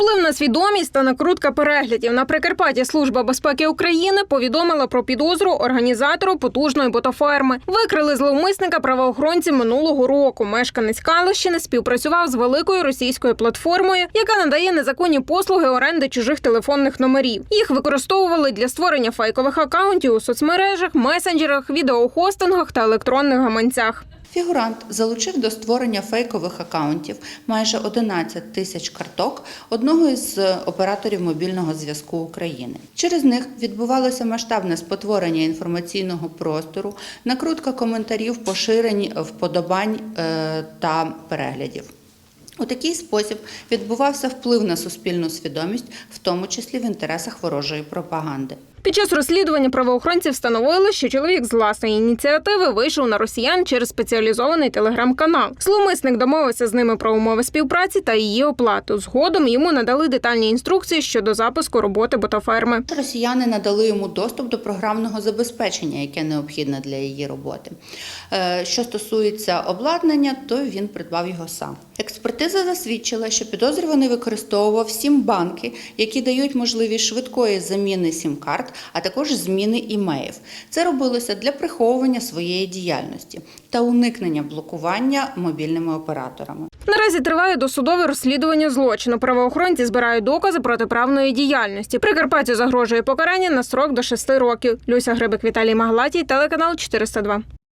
Вплив на свідомість та накрутка переглядів на Прикарпатті Служба безпеки України повідомила про підозру організатору потужної ботоферми. Викрили зловмисника правоохоронці минулого року. Мешканець Калищини співпрацював з великою російською платформою, яка надає незаконні послуги оренди чужих телефонних номерів. Їх використовували для створення фейкових акаунтів у соцмережах, месенджерах, відеохостингах та електронних гаманцях. Фігурант залучив до створення фейкових акаунтів майже 11 тисяч карток одного із е, операторів мобільного зв'язку України. Через них відбувалося масштабне спотворення інформаційного простору, накрутка коментарів, поширень вподобань е, та переглядів. У такий спосіб відбувався вплив на суспільну свідомість, в тому числі в інтересах ворожої пропаганди. Під час розслідування правоохоронці встановили, що чоловік з власної ініціативи вийшов на росіян через спеціалізований телеграм-канал. Зловмисник домовився з ними про умови співпраці та її оплату. Згодом йому надали детальні інструкції щодо запуску роботи ботоферми. Росіяни надали йому доступ до програмного забезпечення, яке необхідне для її роботи. Е, Що стосується обладнання, то він придбав його сам. Експертиза засвідчила, що підозрюваний використовував сім банки, які дають можливість швидкої заміни сім-карт, а також зміни імеїв. Це робилося для приховування своєї діяльності та уникнення блокування мобільними операторами. Наразі триває досудове розслідування злочину. Правоохоронці збирають докази протиправної діяльності. Прикарпаттю загрожує покарання на срок до 6 років. Люся Грибик, Віталій Маглатій, телеканал 402.